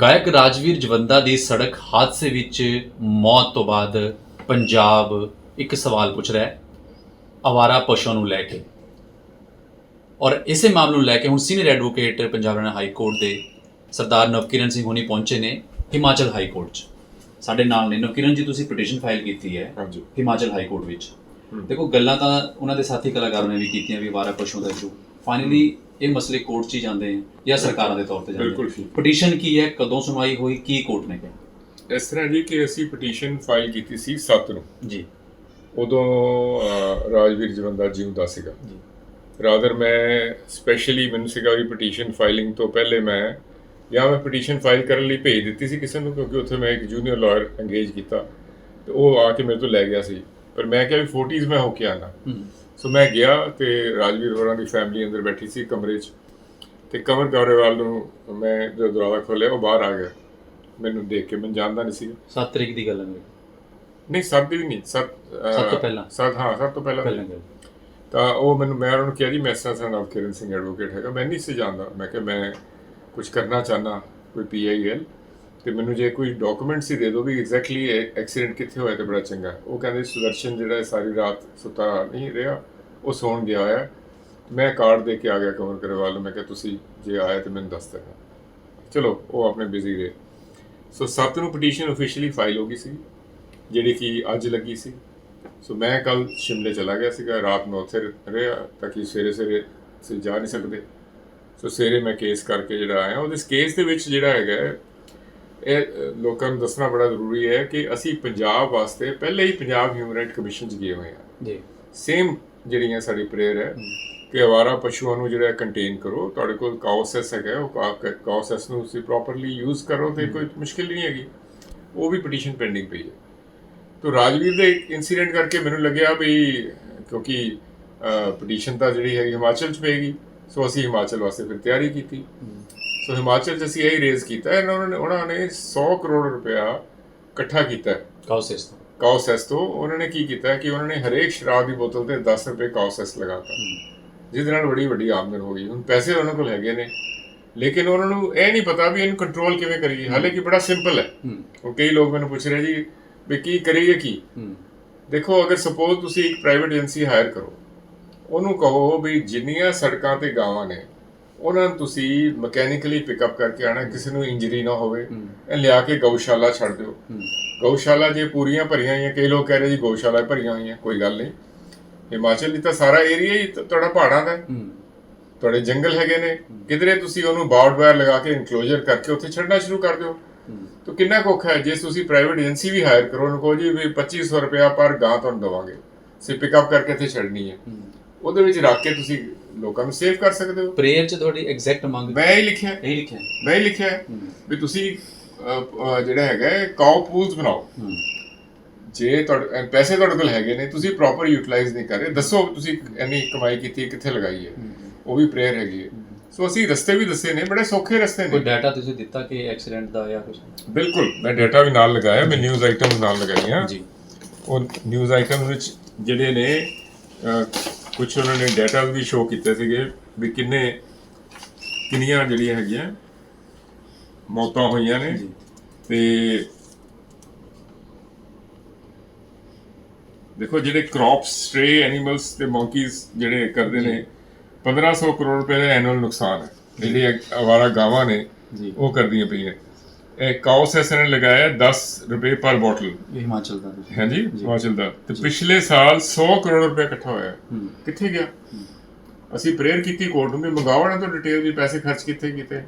ਗਾਇਕ ਰਾਜਵੀਰ ਜਵੰਦਾ ਦੀ ਸੜਕ ਹਾਦਸੇ ਵਿੱਚ ਮੌਤ ਤੋਂ ਬਾਅਦ ਪੰਜਾਬ ਇੱਕ ਸਵਾਲ ਪੁੱਛ ਰਿਹਾ ਹੈ। ਆਵਾਰਾ ਪਸ਼ੂਆਂ ਨੂੰ ਲੈ ਕੇ। ਔਰ ਇਸੇ ਮਾਮਲੇ ਨੂੰ ਲੈ ਕੇ ਹੁਣ senior advocate Punjab Haryana high court ਦੇ ਸਰਦਾਰ ਨਵਕਿਰਨ ਸਿੰਘ ਹੁਣੀ ਪਹੁੰਚੇ ਨੇ ਹਿਮਾਚਲ ਹਾਈ ਕੋਰਟ 'ਚ। ਸਾਡੇ ਨਾਲ ਨੇ। ਨਵਕਿਰਨ ਜੀ ਤੁਸੀਂ ਪਟੀਸ਼ਨ ਫਾਈਲ ਕੀਤੀ ਹੈ ਹਾਂਜੀ। ਹਿਮਾਚਲ ਹਾਈ ਕੋਰਟ ਵਿੱਚ। ਦੇਖੋ ਗੱਲਾਂ ਤਾਂ ਉਹਨਾਂ ਦੇ ਸਾਥੀ ਕਲਾਕਾਰਾਂ ਨੇ ਵੀ ਕੀਤੀਆਂ ਵੀ ਵਾਰਾ ਪਸ਼ੂ ਦਾ ਇਸ਼ੂ ਫਾਈਨਲੀ ਇਹ ਮਸਲੇ ਕੋਰਟ 'ਚ ਹੀ ਜਾਂਦੇ ਹਨ ਜਾਂ ਸਰਕਾਰਾਂ ਦੇ ਤੌਰ ਤੇ ਜਾਂਦੇ ਬਿਲਕੁਲ ਠੀਕ। ਪਟੀਸ਼ਨ ਕੀ ਹੈ? ਕਦੋਂ ਸੁਣਵਾਈ ਹੋਈ? ਕੀ ਕੋਰਟ ਨੇ ਕਿਹਾ? ਇਸ ਤਰ੍ਹਾਂ ਜੀ ਕਿ ਅਸੀਂ ਪਟੀਸ਼ਨ ਫਾਈਲ ਕੀਤੀ ਸੀ 7 ਨੂੰ। ਜੀ। ਉਦੋਂ ਅਹ, ਰਾਜਵੀਰ ਜਵੰਦਾ ਜਿਉਂਦਾ ਸੀਗਾ। ਜੀ। ਰਾਦਰ ਮੈਂ ਸਪੈਸ਼ਲੀ ਮੈਨੂੰ ਸੀਗਾ ਵੀ ਪਟੀਸ਼ਨ ਫਾਈਲਿੰਗ ਤੋਂ ਪਹਿਲੇ ਮੈਂ ਜਾਂ ਮੈਂ ਪਟੀਸ਼ਨ ਫਾਈਲ ਕਰਨ ਲਈ ਭੇਜ ਦਿੱਤੀ ਸੀ ਕਿਸੇ ਨੂੰ ਕਿਉਂਕਿ ਉੱਥੇ ਮੈਂ ਇੱਕ ਜੂਨੀਅਰ ਲਾਇਰ ਅੰਗੇਜ ਕੀਤਾ। ਤੇ ਉਹ ਆ ਕੇ ਮੇਰੇ ਤੋਂ ਲੈ ਗਿਆ ਸੀ। ਪਰ ਮੈਂ ਕਿਹਾ ਵੀ 40s ਮੈਂ ਹੋ ਕੇ ਆਣਾ ਸੋ ਮੈਂ ਗਿਆ ਤੇ ਰਾਜਵੀਰ ਹੋਰਾਂ ਦੀ ਫੈਮਿਲੀ ਅੰਦਰ ਬੈਠੀ ਸੀ ਕਮਰੇ 'ਚ। ਤੇ ਕਮਰ ਗੌਰੇਵਾਲ ਨੂੰ ਮੈਂ ਜਦੋਂ ਦਰਵਾਜ਼ਾ ਖੋਲ੍ਹਿਆ ਉਹ ਬਾਹਰ ਆ ਗਿਆ। ਮੈਨੂੰ ਦੇਖ ਕੇ ਮੈਂ ਜਾਣਦਾ ਨਹੀਂ ਸੀ 7 ਤਰੀਕ ਦੀ ਗੱਲ ਹੈ ਮੇਰੀ। ਨਹੀਂ ਸੱਤ ਦੀ ਵੀ ਨਹੀਂ ਸੱਤ ਅਹ, ਸੱਤ ਤੋਂ ਪਹਿਲਾਂ। ਸੱਤ ਹਾਂ ਸੱਤ ਤੋਂ ਪਹਿਲਾਂ। ਪਹਿਲਾਂ ਗੱਲ। ਤਾਂ ਉਹ ਮੈਨੂੰ ਮੈਂ ਉਹਨਾਂ ਕਿਹਾ ਜੀ ਮੈਂ ਸਰ ਨਾਮ ਕਿਰਨ ਸਿੰਘ ਐਡਵੋਕੇਟ ਹੈਗਾ। ਮੈਂ ਨਹੀਂ ਸੀ ਜਾਣਦਾ। ਮੈਂ ਕਿਹਾ ਮੈਂ ਕੁਝ ਕਰਨਾ ਚਾਹਨਾ ਕੋਈ ਪੀਆਈਐਲ ਤੇ ਮੈਨੂੰ ਜੇ ਕੋਈ ਡਾਕੂਮੈਂਟਸ ਹੀ ਦੇ ਦਿਓ ਵੀ ਐਗਜ਼ੈਕਟਲੀ ਐਕਸੀਡੈਂਟ ਕਿੱਥੇ ਹੋਇਆ ਤੇ ਬੜਾ ਚੰਗਾ। ਉਹ ਕਹਿੰਦੇ ਸੁਦਰਸ਼ਨ ਜਿਹੜਾ ਹੈ ਸਾਰੀ ਰਾਤ ਸੁੱਤਾ ਨਹੀਂ ਰਿਹਾ, ਉਹ ਸੌਣ ਗਿਆ ਹੈ। ਮੈਂ ਕਾਰਡ ਦੇ ਕੇ ਆ ਗਿਆ ਕਮਰ ਕਰਵਾਲ ਨੂੰ ਮੈਂ ਕਿਹਾ ਤੁਸੀਂ ਜੇ ਆਇਆ ਤੇ ਮੈਨੂੰ ਦੱਸ ਦੇਣਾ। ਚਲੋ, ਉਹ ਆਪਣੇ ਬਿਜ਼ੀ ਰਹੇ। ਸੋ 7 ਨੂੰ ਪਟੀਸ਼ਨ ਅਫੀਸ਼ੀਅਲੀ ਫਾਈਲ ਹੋ ਗਈ ਸੀ, ਜਿਹੜੀ ਕਿ ਅੱਜ ਲੱਗੀ ਸੀ। ਸੋ ਮੈਂ ਕੱਲ ਸ਼ਿਮਲੇ ਚਲਾ ਗਿਆ ਸੀਗਾ, ਰਾਤ ਨੂੰ ਉੱਥੇ ਰਿਹਾ ਤਾਂ ਕਿ ਸਵੇਰੇ ਸਵੇਰੇ ਅਸੀਂ ਜਾ ਨਹੀਂ ਸਕਦੇ। ਸੋ ਸਵੇਰੇ ਮੈਂ ਕੇਸ ਕਰਕੇ ਜਿਹੜਾ ਆਇਆ, ਉਹਦੇ ਕੇਸ ਦੇ ਵਿੱਚ ਜਿਹੜਾ ਹੈਗਾ ਇਹ ਲੋਕਾਂ ਨੂੰ ਦੱਸਣਾ ਬੜਾ ਜ਼ਰੂਰੀ ਹੈ ਕਿ ਅਸੀਂ ਪੰਜਾਬ ਵਾਸਤੇ ਪਹਿਲੇ ਹੀ ਪੰਜਾਬ ਹਿਊਮਨ ਰਾਈਟ ਕਮਿਸ਼ਨ 'ਚ ਗਏ ਹੋਏ ਹਾਂ। ਜੀ। ਸੇਮ ਜਿਹੜੀਆਂ ਸਾਡੀ ਪ੍ਰੇਅਰ ਹੈ ਕਿ ਅਵਾਰਾ ਪਸ਼ੂਆਂ ਨੂੰ ਜਿਹੜਾ ਕੰਟੇਨ ਕਰੋ ਤੁਹਾਡੇ ਕੋਲ ਕਾਉਸੈਸ ਹੈਗਾ ਉਹ ਕਾਉਸੈਸ ਨੂੰ ਤੁਸੀਂ ਪ੍ਰੋਪਰਲੀ ਯੂਜ਼ ਕਰੋ ਤੇ ਕੋਈ ਮੁਸ਼ਕਿਲ ਨਹੀਂ ਹੈਗੀ। ਉਹ ਵੀ ਪਟੀਸ਼ਨ ਪੈਂਡਿੰਗ ਪਈ ਹੈ। ਤੋ ਰਾਜਵੀਰ ਦੇ ਇਨਸੀਡੈਂਟ ਕਰਕੇ ਮੈਨੂੰ ਲੱਗਿਆ ਵੀ ਕਿਉਂਕਿ ਪਟੀਸ਼ਨ ਤਾਂ ਜਿਹੜੀ ਹੈਗੀ ਹਿਮਾਚਲ ਚ ਪਏਗੀ ਸੋ ਅਸੀਂ ਹਿਮਾਚਲ ਵਾਸਤੇ ਫਿਰ ਤਿਆਰੀ ਕੀਤੀ। ਸੋ ਹਿਮਾਚਲ ਚ ਅਸੀਂ ਇਹ ਰੇਜ਼ ਕੀਤਾ ਹੈ। ਉਹਨਾਂ ਨੇ ਉਹਨਾਂ ਨੇ 100 ਕਰੋੜ ਰੁਪਇਆ ਇਕੱਠਾ ਕੀਤਾ ਹੈ। ਕਾਉਸੈਸ ਤੋਂ। ਕਾਉਸੈਸ ਤੋਂ ਉਹਨਾਂ ਨੇ ਕੀ ਕੀਤਾ ਕਿ ਉਹਨਾਂ ਨੇ ਹਰੇਕ ਸ਼ਰਾਬ ਦੀ ਬੋਤਲ ਤੇ 10 ਰੁਪਏ ਕਾਉਸੈਸ ਲਗਾਤਾ। ਜਿਹਦੇ ਨਾਲ ਬੜੀ ਵੱਡੀ ਆਮਦਨ ਹੋ ਗਈ। ਹੁਣ ਪੈਸੇ ਉਹਨਾਂ ਕੋਲ ਹੈਗੇ ਨੇ। ਲੇਕਿਨ ਉਹਨਾਂ ਨੂੰ ਇਹ ਨਹੀਂ ਪਤਾ ਵੀ ਇਹਨੂੰ ਕੰਟਰੋਲ ਕਿਵੇਂ ਕਰੀਏ। ਹਾਲਾਂਕਿ ਬੜਾ ਸਿੰਪਲ ਹੈ। ਉਹ ਕਈ ਲੋਕ ਮੈਨੂੰ ਪੁੱਛ ਰਹੇ ਜੀ ਵੀ ਕੀ ਕਰੀਏ ਕੀ? ਦੇਖੋ ਅਗਰ ਸਪੋਜ਼ ਤੁਸੀਂ ਇੱਕ ਪ੍ਰਾਈਵੇਟ ਏਜੰਸੀ ਹਾਇਰ ਕਰੋ ਉਹਨੂੰ ਕਹੋ ਵੀ ਜਿੰਨੀਆਂ ਸੜਕਾਂ ਤੇ ਗਾਵਾਂ ਨੇ ਉਹਨਾਂ ਨੂੰ ਤੁਸੀਂ ਮਕੈਨੀਕਲੀ ਪਿਕਅਪ ਕਰਕੇ ਆਣਾ ਕਿਸੇ ਨੂੰ ਇੰਜਰੀ ਨਾ ਹੋਵੇ ਇਹ ਲਿਆ ਕੇ ਗਊਸ਼ਾਲਾ ਛੱਡ ਦਿਓ। ਗਊਸ਼ਾਲਾ ਜੇ ਪੂਰੀਆਂ ਭਰੀਆਂ ਹੋਈਆਂ ਕਈ ਲੋਕ ਕਹਿ ਰਹੇ ਜੀ ਗਊਸ਼ਾਲਾ ਭਰੀਆਂ ਹੋਈਆਂ ਕੋਈ ਗੱਲ ਨਹੀਂ। ਹਿਮਾਚਲ ਦੀ ਤਾਂ ਸਾਰਾ ਏਰੀਆ ਹੀ ਤੁਹਾਡਾ ਪਹਾੜਾਂ ਦਾ ਤੁਹਾਡੇ ਜੰਗਲ ਹੈਗੇ ਨੇ। ਕਿਧਰੇ ਤੁਸੀਂ ਉਹਨੂੰ ਬਾਊਡ ਵਾਇਰ ਲਗਾ ਕੇ ਇਨਕਲੋਜ਼ਰ ਕਰਕੇ ਉੱਥੇ ਛੱਡਣਾ ਸ਼ੁਰੂ ਕਰ ਦਿਓ। ਤਾਂ ਕਿੰਨਾ ਔਖਾ ਹੈ? ਜੇ ਤੁਸੀਂ ਪ੍ਰਾਈਵੇਟ ਏਜੰਸੀ ਵੀ ਹਾਇਰ ਕਰੋ ਉਹਨੂੰ ਕਹੋ ਜੀ ਵੀ 2500 ਰੁਪਇਆ ਪਰ ਗਾਂ ਤੁਹਾਨੂੰ ਦਵਾਂਗੇ। ਸੇ ਪਿਕਅਪ ਕਰਕੇ ਇੱਥੇ ਛੱਡਣੀ ਹੈ। ਉਹਦੇ ਵਿੱਚ ਰੱਖ ਕੇ ਤੁਸੀਂ ਲੋਕਾਂ ਨੂੰ ਸੇਵ ਕਰ ਸਕਦੇ ਹੋ। ਪ੍ਰੇਅਰ ਚ ਤੁਹਾਡੀ ਐਗਜ਼ੈਕਟ ਮੰਗ ਮੈਂ ਹੀ ਲਿਖਿਆ। ਹੈ, ਇਹੀ ਲਿਖਿਆ। ਮੈਂ ਹੀ ਲਿਖਿਆ ਹੈ। ਵੀ ਤੁਸੀਂ ਅਹ, ਅਹ, ਜਿਹੜਾ ਹੈਗਾ ਕਾਉ ਪੂਲਸ ਬਣਾਓ। ਜੇ ਤੁਹਾਡੇ ਅਹ, ਪੈਸੇ ਤੁਹਾਡੇ ਕੋਲ ਹੈਗੇ ਨੇ ਤੁਸੀਂ ਪ੍ਰੋਪਰ ਯੂਟਿਲਾਈਜ਼ ਨਹੀਂ ਕਰ ਰਹੇ। ਦੱਸੋ ਤੁਸੀਂ ਇੰਨੀ ਕਮਾਈ ਕੀਤੀ ਹੈ, ਕਿੱਥੇ ਲਗਾਈ ਹੈ। ਉਹ ਵੀ ਪ੍ਰੇਅਰ ਹੈਗੀ ਹੈ। ਸੋ ਅਸੀਂ ਰਸਤੇ ਵੀ ਦੱਸੇ ਨੇ ਬੜੇ ਸੌਖੇ ਰਸਤੇ ਕੋਈ ਨੇ ਡਾਟਾ ਤੁਸੀਂ ਦਿੱਤਾ ਕਿ ਐਕਸੀਡੈਂਟ ਦਾ ਜਾਂ ਕੁਝ ਬਿਲਕੁਲ ਮੈਂ ਡਾਟਾ ਵੀ ਨਾਲ ਲਗਾਇਆ ਮੈਂ ਨਿਊਜ਼ ਆਈਟਮ ਨਾਲ ਲਗਾਈਆਂ। ਜੀ। ਉਹ ਨਿਊਜ਼ ਆਈਟਮ ਵਿੱਚ ਜਿਹੜੇ ਨੇ ਕੁਝ ਉਹਨਾਂ ਨੇ ਡਾਟਾ ਵੀ ਸ਼ੋ ਕੀਤੇ ਸੀਗੇ ਵੀ ਕਿੰਨੇ ਕਿੰਨੀਆਂ ਜਿਹੜੀਆਂ ਹੈਗੀਆਂ ਮੌਤਾਂ ਹੋਈਆਂ ਨੇ। ਤੇ ਦੇਖੋ ਜਿਹੜੇ ਕ੍ਰੌਪ ਸਟ੍ਰੇ ਐਨੀਮਲਸ ਤੇ ਮੰਕੀਜ਼ ਜਿਹੜੇ ਕਰਦੇ ਨੇ 1500 ਕਰੋੜ ਰੁਪਏ ਦਾ ਐਨੂਅਲ ਨੁਕਸਾਨ ਹੈ। ਜਿਹੜੇ ਅਵਾਰਾ ਗਾਵਾਂ ਨੇ ਉਹ ਕਰਦੀਆਂ ਪਈਆਂ। ਇਹ ਕਾਉਸੈਸ ਨੇ ਲਗਾਇਆ 10 ਰੁਪਏ ਪਰ ਬੋਟਲ। ਇਹ ਹਿਮਾਚਲ ਦਾ ਹਾਂਜੀ ਹਿਮਾਚਲ ਦਾ। ਤੇ ਪਿਛਲੇ ਸਾਲ 100 ਕਰੋੜ ਰੁਪਏ ਇਕੱਠਾ ਹੋਇਆ। ਕਿੱਥੇ ਗਿਆ? ਅਸੀਂ ਪ੍ਰੇਅਰ ਕੀਤੀ ਕੋਰਟ ਨੂੰ ਵੀ ਮੰਗਾਓ ਨਾ ਤਾਂ ਡਿਟੇਲ ਵੀ ਪੈਸੇ ਖਰਚ ਕਿੱਥੇ ਕੀਤੇ।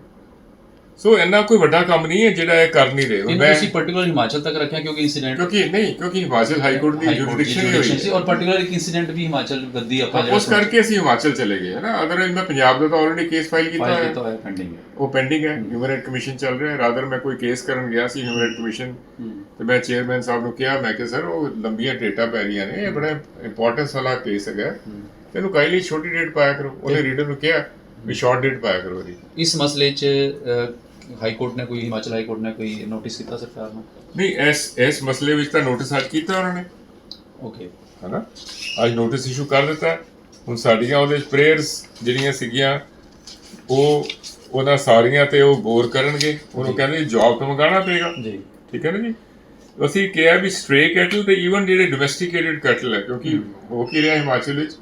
ਸੋ ਇੰਨਾ ਕੋਈ ਵੱਡਾ ਕੰਮ ਨਹੀਂ ਹੈ ਜਿਹੜਾ ਇਹ ਕਰ ਨਹੀਂ ਰਹੇ। ਇਹਨੂੰ ਤੁਸੀਂ ਪਾਰਟਿਕੂਲਰ ਹਿਮਾਚਲ ਤੱਕ ਰੱਖਿਆ ਕਿਉਂਕਿ ਇਨਸੀਡੈਂਟ ਕਿਉਂਕਿ ਨਹੀਂ ਕਿਉਂਕਿ ਹਿਮਾਚਲ ਹਾਈ ਕੋਰਟ ਦੀ ਜੁਰਿਡਿਕਸ਼ਨ ਹੀ ਹੋਈ ਸੀ ਔਰ ਪਾਰਟਿਕੂਲਰ ਇੱਕ ਇਨਸੀਡੈਂਟ ਵੀ ਹਿਮਾਚਲ ਗੱਦੀ ਆਪਾਂ ਉਸ ਕਰਕੇ ਅਸੀਂ ਹਿਮਾਚਲ ਚਲੇ ਗਏ ਹੈ ਨਾ? ਅਦਰਵਾਈਜ਼ ਮੈਂ ਪੰਜਾਬ ਦਾ ਤਾਂ ਆਲਰੇਡੀ ਕੇਸ ਫਾਈਲ ਕੀਤਾ ਹੈ। ਪੈਂਡਿੰਗ ਉਹ ਪੈਂਡਿੰਗ ਹੈ ਹਿਊਮਨ ਰਾਈਟ ਕਮਿਸ਼ਨ ਚੱਲ ਰਿਹਾ ਹੈ। ਰਾਦਰ ਮੈਂ ਕੋਈ ਕੇਸ ਕਰਨ ਗਿਆ ਸੀ ਹਿਊਮਨ ਰਾਈਟ ਕਮਿਸ਼ਨ ਤੇ ਮੈਂ ਚੇਅਰਮੈਨ ਸਾਹਿਬ ਨੂੰ ਕਿਹਾ ਮੈਂ ਕਿ ਸਰ ਉਹ ਲੰਬੀਆਂ ਡੇਟਾ ਪੈ ਰਹੀਆਂ ਨੇ ਇਹ ਬੜਾ ਇੰਪੋਰਟੈਂਸ ਵਾਲਾ ਕੇਸ ਹੈਗਾ। ਤੈਨੂੰ ਕਾਈ ਲਈ ਛੋਟੀ ਡੇਟ ਪਾਇਆ ਕਰੋ। ਉਹਨੇ ਰੀਡਰ ਨੂੰ ਕਿਹਾ ਵੀ ਸ਼ਾਰਟ ਡੇਟ ਪਾਇਆ ਕਰੋ ਇਹਦੀ ਇਸ ਮਸਲੇ 'ਚ ਹਾਈ ਕੋਰਟ ਨੇ ਕੋਈ ਹਿਮਾਚਲ ਹਾਈ ਕੋਰਟ ਨੇ ਕੋਈ ਨੋਟਿਸ ਕੀਤਾ ਸਰਕਾਰ ਨੂੰ? ਨਹੀਂ ਇਸ ਇਸ ਮਸਲੇ ਵਿੱਚ ਤਾਂ ਨੋਟਿਸ ਅੱਜ ਕੀਤਾ ਉਹਨਾਂ ਨੇ। ਓਕੇ ਹਨਾ? ਅੱਜ ਨੋਟਿਸ ਇਸ਼ੂ ਕਰ ਦਿੱਤਾ। ਹੁਣ ਸਾਡੀਆਂ ਉਹਦੇ ਪ੍ਰੇਅਰਸ ਜਿਹੜੀਆਂ ਸੀਗੀਆਂ ਉਹ ਉਹਨਾਂ ਸਾਰੀਆਂ ਤੇ ਉਹ ਬੋਰ ਕਰਨਗੇ। ਉਹਨੂੰ ਕਹਿੰਦੇ ਜੌਬ ਤੋਂ ਮੰਗਾਉਣਾ ਪਏਗਾ। ਜੀ। ਠੀਕ ਹੈ ਨਾ ਜੀ? ਅਸੀਂ ਕਿਹਾ ਵੀ ਸਟ੍ਰੇ ਕੈਟਲ ਤੇ ਈਵਨ ਜਿਹੜੇ ਡੋਮੈਸਟੀਕੇਟਡ ਕੈਟਲ ਹੈ ਕਿਉਂਕਿ ਹੋ। ਕੀ ਰਿਹਾ ਹਿਮਾਚਲ ਵਿੱਚ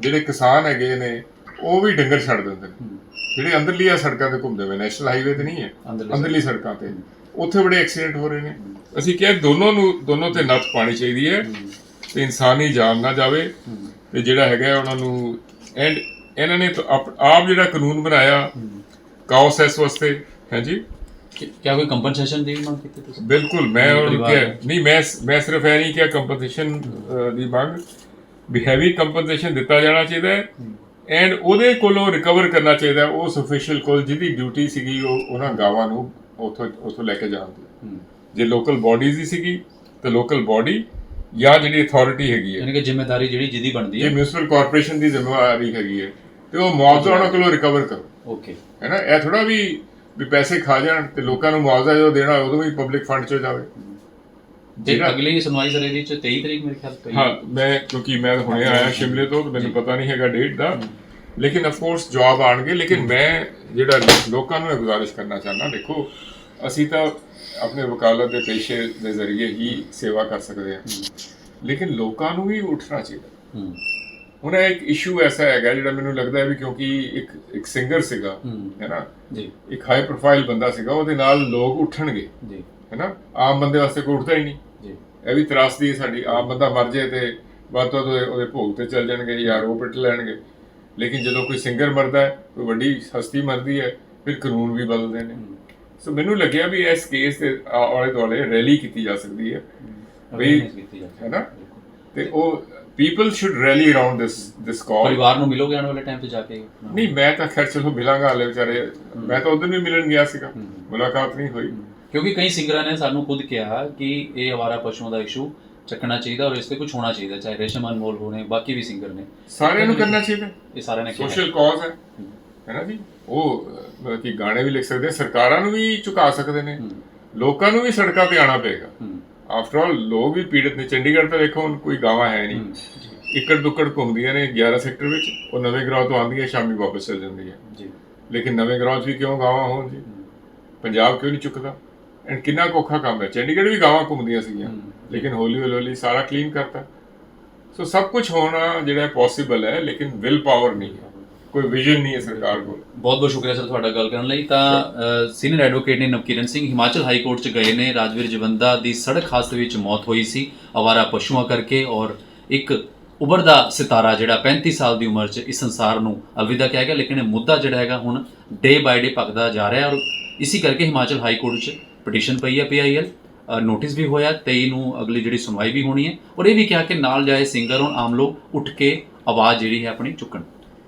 ਜਿਹੜੇ ਕਿਸਾਨ ਹੈਗੇ ਨੇ ਉਹ ਵੀ ਡੰਗਰ ਛੱਡ ਦਿੰਦੇ ਨੇ। ਜਿਹੜੇ ਅੰਦਰਲੀਆਂ ਸੜਕਾਂ ਤੇ ਘੁੰਮਦੇ ਹੋਏ ਨੈਸ਼ਨਲ ਹਾਈਵੇ ਤੇ ਨਹੀਂ ਹੈ ਅੰਦਰਲੀ ਸੜਕਾਂ। ਤੇ। ਉੱਥੇ ਬੜੇ ਐਕਸੀਡੈਂਟ ਹੋ ਰਹੇ ਨੇ। ਅਸੀਂ ਕਿਹਾ ਦੋਨੋਂ ਨੂੰ ਦੋਨੋਂ ਤੇ ਨੱਥ ਪਾਣੀ ਚਾਹੀਦੀ ਹੈ ਤੇ ਇਨਸਾਨੀ ਜਾਨ ਨਾ ਜਾਵੇ ਤੇ ਜਿਹੜਾ ਹੈਗਾ ਉਹਨਾਂ ਨੂੰ ਐਂਡ ਇਹਨਾਂ ਨੇ ਆਪ ਜਿਹੜਾ ਕਾਨੂੰਨ ਬਣਾਇਆ ਕਾਉਸੈਸ ਵਾਸਤੇ ਹੈ ਜੀ? ਕੀ ਕਿਆ ਕੋਈ ਕੰਪਨਸੇਸ਼ਨ ਦੀ ਵੀ ਮੰਗ ਕੀਤੀ ਤੁਸੀਂ? ਬਿਲਕੁਲ ਮੈਂ ਨਹੀਂ, ਉਹ ਪਰਿਵਾਰ ਕਿਹਾ। ਹੈ। ਨਹੀਂ ਮੈਂ ਮੈਂ ਸਿਰਫ ਇਹ ਨਹੀਂ ਕਿਹਾ ਕੰਪਨਸੇਸ਼ਨ ਦੀ ਮੰਗ ਵੀ ਹੈਵੀ ਕੰਪਨਸੇਸ਼ਨ ਦਿੱਤਾ ਜਾਣਾ ਚਾਹੀਦਾ ਹੈ। ਐਂਡ ਉਹਦੇ ਕੋਲੋਂ ਰਿਕਵਰ ਕਰਨਾ ਚਾਹੀਦਾ ਉਸ ਅਫੀਸ਼ੀਅਲ ਕੋਲ ਜਿਹਦੀ ਡਿਊਟੀ ਸੀਗੀ ਉਹ ਉਹਨਾਂ ਗਾਵਾਂ ਨੂੰ ਉਥੋਂ ਉਥੋਂ ਲੈ ਕੇ ਜਾਣ ਦੀ। ਜੇ ਲੋਕਲ ਬਾਡੀਜ਼ ਹੀ ਸੀਗੀ ਤੇ ਲੋਕਲ ਬਾਡੀ ਜਾਂ ਜਿਹੜੀ ਅਥਾਰਟੀ ਹੈਗੀ ਹੈ। ਯਾਨੀ ਕਿ ਜ਼ਿੰਮੇਵਾਰੀ ਜਿਹੜੀ ਜਿਹਦੀ ਬਣਦੀ ਹੈ। ਮਿਊਨਿਸਪਲ ਕਾਰਪੋਰੇਸ਼ਨ ਦੀ ਜ਼ਿੰਮੇਵਾਰੀ ਹੈਗੀ ਹੈ ਤੇ ਉਹ ਮੁਆਵਜ਼ਾ ਉਹਨਾਂ ਕੋਲੋਂ ਰਿਕਵਰ ਕਰੋ। ਓਕੇ ਹੈ ਨਾ? ਇਹ ਥੋੜਾ ਵੀ ਵੀ ਪੈਸੇ ਖਾ ਜਾਣ ਤੇ ਲੋਕਾਂ ਨੂੰ ਮੁਆਵਜ਼ਾ ਜਦੋਂ ਦੇਣਾ ਉਦੋਂ ਵੀ ਪਬਲਿਕ ਫੰਡ ਚੋਂ ਜਾਵੇ। ਤੇ ਜਿਹੜਾ- ਅਗਲੀ ਸੁਣਵਾਈ ਸਰ ਇਹਦੀ ਚ 23 ਤਰੀਕ ਮੇਰੇ ਖਿਆਲ ਪਈ ਹੈ। ਮੈਂ ਕਿਉਂਕਿ ਮੈਂ ਹੁਣੇ ਆਇਆ ਸ਼ਿਮਲੇ ਤੋਂ ਤੇ ਮੈਨੂੰ ਪਤਾ ਨਹੀਂ ਹੈਗਾ ਡੇਟ ਦਾ। ਲੇਕਿਨ ਆਫ ਕੋਰਸ ਜੌਬ ਆਣਗੇ ਲੇਕਿਨ ਮੈਂ ਜਿਹੜਾ ਲੋਕਾਂ ਨੂੰ ਇਹ ਗੁਜ਼ਾਰਿਸ਼ ਕਰਨਾ ਚਾਹੁੰਦਾ ਦੇਖੋ ਅਸੀਂ ਤਾਂ ਆਪਣੇ ਵਕਾਲਤ ਦੇ ਪੇਸ਼ੇ ਦੇ ਜ਼ਰੀਏ ਹੀ ਸੇਵਾ ਕਰ ਸਕਦੇ ਹਾਂ। ਲੇਕਿਨ ਲੋਕਾਂ ਨੂੰ ਵੀ ਉੱਠਣਾ ਚਾਹੀਦਾ। ਹੂੰ। ਹੁਣ ਇਹ ਇੱਕ ਇਸ਼ੂ ਐਸਾ ਹੈਗਾ ਜਿਹੜਾ ਮੈਨੂੰ ਲੱਗਦਾ ਹੈ ਵੀ ਕਿਉਂਕਿ ਇੱਕ ਇੱਕ ਸਿੰਗਰ ਸੀਗਾ ਹੂੰ। ਹੈ ਨਾ? ਜੀ। ਇੱਕ ਹਾਈ ਪ੍ਰੋਫਾਈਲ ਬੰਦਾ ਸੀਗਾ ਉਹਦੇ ਨਾਲ ਲੋਕ ਉੱਠਣਗੇ ਜੀ। ਹੈ ਨਾ? ਆਮ ਬੰਦੇ ਵਾਸਤੇ ਕੋਈ ਉੱਠਦਾ ਹੀ ਨਹੀਂ। ਜੀ। ਇਹ ਵੀ ਤਰਾਸਦੀ ਹੈ ਸਾਡੀ ਆਮ ਬੰਦਾ ਮਰ ਜੇ ਤੇ ਬਾਅਦ ਤੋਂ ਉਹਦੇ ਉਹਦੇ ਭੋਗ ਤੇ ਚੱਲ ਜਾਣਗੇ ਜਾਂ ਰੋ ਪਿੱਟ ਲੈਣਗੇ। ਲੇਕਿਨ ਜਦੋਂ ਕੋਈ ਸਿੰਗਰ ਮਰਦਾ ਹੈ ਕੋਈ ਵੱਡੀ ਹਸਤੀ ਮਰਦੀ ਹੈ ਫਿਰ ਕਾਨੂੰਨ ਵੀ ਬਦਲਦੇ ਨੇ। ਸੋ ਮੈਨੂੰ ਲੱਗਿਆ ਵੀ ਇਸ ਕੇਸ ਦੇ ਆਲੇ ਦੁਆਲੇ ਰੈਲੀ ਕੀਤੀ ਜਾ ਸਕਦੀ ਹੈ। ਵੀ। ਹੈ ਨਾ। ਤੇ ਉਹ people should rally around this this call ਪਰਿਵਾਰ ਨੂੰ ਮਿਲੋਗੇ ਆਉਣ ਵਾਲੇ ਟਾਈਮ ਤੇ ਜਾ ਕੇ? ਨਹੀਂ ਮੈਂ ਤਾਂ ਖੈਰ ਚਲੋ ਮਿਲਾਂਗਾ ਹਲੇ ਵਿਚਾਰੇ। ਮੈਂ ਤਾਂ ਉਦੋਂ ਵੀ ਮਿਲਣ ਗਿਆ ਸੀਗਾ। ਮੁਲਾਕਾਤ ਨਹੀਂ ਹੋਈ। ਕਿਉਂਕਿ ਕਈ ਸਿੰਗਰਾਂ ਨੇ ਸਾਨੂੰ ਖੁਦ ਕਿਹਾ ਕਿ ਇਹ ਆਵਾਰਾ ਪਸ਼ੂਆਂ ਦਾ ਇਸ਼ੂ ਚੱਕਣਾ ਚਾਹੀਦਾ ਔਰ ਇਸ ਤੇ ਕੁਝ ਹੋਣਾ ਚਾਹੀਦਾ ਚਾਹੇ ਰੇਸ਼ਮ ਅਨਮੋਲ ਹੋਣੇ ਬਾਕੀ ਵੀ ਸਿੰਗਰ ਨੇ। ਸਾਰਿਆਂ ਨੂੰ ਕਰਨਾ ਚਾਹੀਦਾ। ਇਹ ਸਾਰਿਆਂ ਨੇ ਕਿਹਾ। ਸੋਸ਼ਲ ਕਾਜ਼ ਹੈ। ਹੈ। ਨਾ ਜੀ? ਉਹ ਮਤਲਬ ਕਿ ਗਾਣੇ ਵੀ ਲਿਖ ਸਕਦੇ ਸਰਕਾਰਾਂ ਨੂੰ ਵੀ ਝੁਕਾ ਸਕਦੇ ਨੇ। ਲੋਕਾਂ ਨੂੰ ਵੀ ਸੜਕਾਂ ਤੇ ਆਣਾ ਪਏਗਾ। ਆਫਟਰ ਆਲ ਲੋਕ ਵੀ ਪੀੜਤ ਨੇ। ਚੰਡੀਗੜ੍ਹ ਤਾਂ ਦੇਖੋ ਹੁਣ ਕੋਈ ਗਾਵਾਂ ਹੈ ਨਹੀਂ। ਇੱਕੜ ਦੁੱਕੜ ਘੁੰਮਦੀਆਂ ਨੇ। 11 ਸੈਕਟਰ ਵਿੱਚ ਉਹ ਨਵੇਂ ਗਰਾਹ ਤੋਂ ਆਉਂਦੀਆਂ ਸ਼ਾਮੀ ਵਾਪਸ ਚਲ ਜਾਂਦੀਆਂ। ਜੀ। ਲੇਕਿਨ ਨਵੇਂ ਗਰਾਹ 'ਚ ਵੀ ਕਿਉਂ ਗਾਵਾਂ ਹੋਣ ਜੀ? ਪੰਜਾਬ ਕਿਉਂ ਨਹੀਂ ਚੁੱਕਦਾ ਐਂਡ ਕਿੰਨਾ ਕੁ ਔਖਾ ਕੰਮ ਹੈ। ਚੰਡੀਗੜ੍ਹ ਵੀ ਗਾਵਾਂ ਘੁੰਮਦੀਆਂ ਸੀਗੀਆਂ। ਲੇਕਿਨ ਹੌਲੀ ਹੌਲੀ ਹੌਲੀ ਸਾਰਾ ਕਲੀਨ ਕਰਤਾ। ਸੋ ਸਭ ਕੁਝ ਹੋਣਾ ਜਿਹੜਾ ਪੋਸੀਬਲ ਹੈ ਲੇਕਿਨ ਵਿਲ ਪਾਵਰ ਨਹੀਂ ਹੈ। ਕੋਈ ਵਿਜ਼ਨ ਨਹੀਂ ਹੈ ਸਰਕਾਰ ਕੋਲ। ਬਹੁਤ ਬਹੁਤ ਸ਼ੁਕਰੀਆ ਸਰ ਤੁਹਾਡਾ ਗੱਲ ਕਰਨ ਲਈ। ਤਾਂ ਸੀਨੀਅਰ ਐਡਵੋਕੇਟ ਨੇ ਨਵਕਿਰਨ ਸਿੰਘ ਹਿਮਾਚਲ ਹਾਈ ਕੋਰਟ ਚ ਗਏ ਨੇ। ਰਾਜਵੀਰ ਜਵੰਦਾ ਦੀ ਸੜਕ ਹਾਦਸੇ ਵਿੱਚ ਮੌਤ ਹੋਈ ਸੀ। ਅਵਾਰਾ ਪਸ਼ੂਆਂ ਕਰਕੇ ਔਰ ਇੱਕ ਉਭਰਦਾ ਸਿਤਾਰਾ ਜਿਹੜਾ 35 ਸਾਲ ਦੀ ਉਮਰ 'ਚ ਇਸ ਸੰਸਾਰ ਨੂੰ ਅਲਵਿਦਾ ਕਿਹਾ ਗਿਆ। ਲੇਕਿਨ ਇਹ ਮੁੱਦਾ ਜਿਹੜਾ ਹੈਗਾ ਹੁਣ ਡੇ ਬਾਈ ਡੇ ਭਗਦਾ ਜਾ ਰਿਹਾ ਔਰ ਇਸੇ ਕਰਕੇ ਹਿਮਾਚਲ ਹਾਈ ਕੋਰਟ 'ਚ ਪਟੀਸ਼ਨ ਪਈ ਹੈ ਪੀਆਈਐਲ ਨੋਟਿਸ ਵੀ ਹੋਇਆ 23 ਨੂੰ ਅਗਲੀ ਜਿਹੜੀ ਸੁਣਵਾਈ ਵੀ ਹੋਣੀ ਹੈ। ਔਰ ਇਹ ਵੀ ਕਿਹਾ ਕਿ ਨਾਲ ਜਾਏ ਸਿੰਗਰ ਔਰ ਆਮ ਲੋਕ ਉੱਠ ਕੇ ਆਵਾਜ਼ ਜਿਹੜੀ ਹੈ ਆਪਣੀ ਚੁੱਕਣ।